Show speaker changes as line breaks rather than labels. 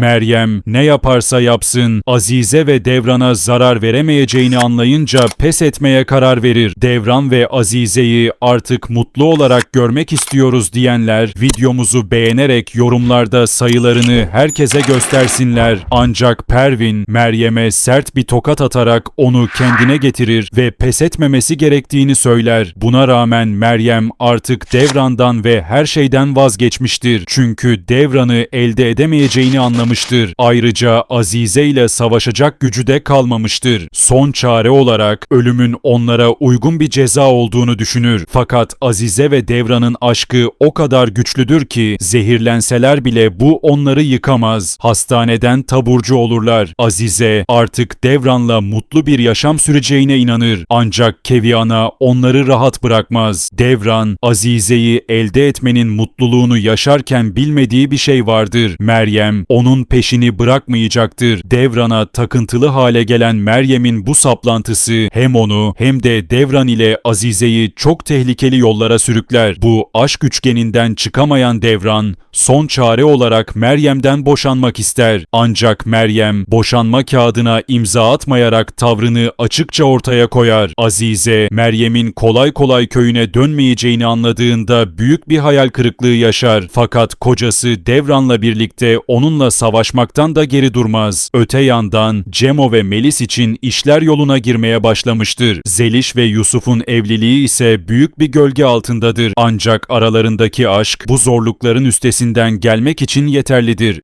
Meryem ne yaparsa yapsın Azize ve Devran'a zarar veremeyeceğini anlayınca pes etmeye karar verir. Devran ve Azize'yi artık mutlu olarak görmek istiyoruz diyenler videomuzu beğenerek yorumlarda sayılarını herkese göstersinler. Ancak Pervin Meryem'e sert bir tokat atarak onu kendine getirir ve pes etmemesi gerektiğini söyler. Buna rağmen Meryem artık Devran'dan ve her şeyden vazgeçmiştir. Çünkü Devran'ı elde edemeyeceğini anlamıştır. Ayrıca Azize ile savaşacak gücü de kalmamıştır. Son çare olarak ölümün onlara uygun bir ceza olduğunu düşünür. Fakat Azize ve Devran'ın aşkı o kadar güçlüdür ki zehirlenseler bile bu onları yıkamaz. Hastaneden taburcu olurlar. Azize artık Devran'la mutlu bir yaşam süreceğine inanır. Ancak Keviana onları rahat bırakmaz. Devran Azize'yi elde etmenin mutluluğunu yaşarken bilmediği bir şey vardır. Meryem onun peşini bırakmayacaktır. Devran'a takıntılı hale gelen Meryem'in bu saplantısı hem onu hem de Devran ile Azize'yi çok tehlikeli yollara sürükler. Bu aşk üçgeninden çıkamayan Devran son çare olarak Meryem'den boşanmak ister. Ancak Meryem boşanma kağıdına imza atmayarak tavrını açıkça ortaya koyar. Azize Meryem'in kolay kolay köyüne dönmeyeceğini anladığında büyük bir hayal kırıklığı yaşar. Fakat kocası Devran'la birlikte onunla savaşmaktan da geri durmaz. Öte yandan Cemo ve Melis için işler yoluna girmeye başlamıştır. Zeliş ve Yusuf'un evliliği ise büyük bir gölge altındadır. Ancak aralarındaki aşk bu zorlukların üstesinden gelmek için yeterlidir.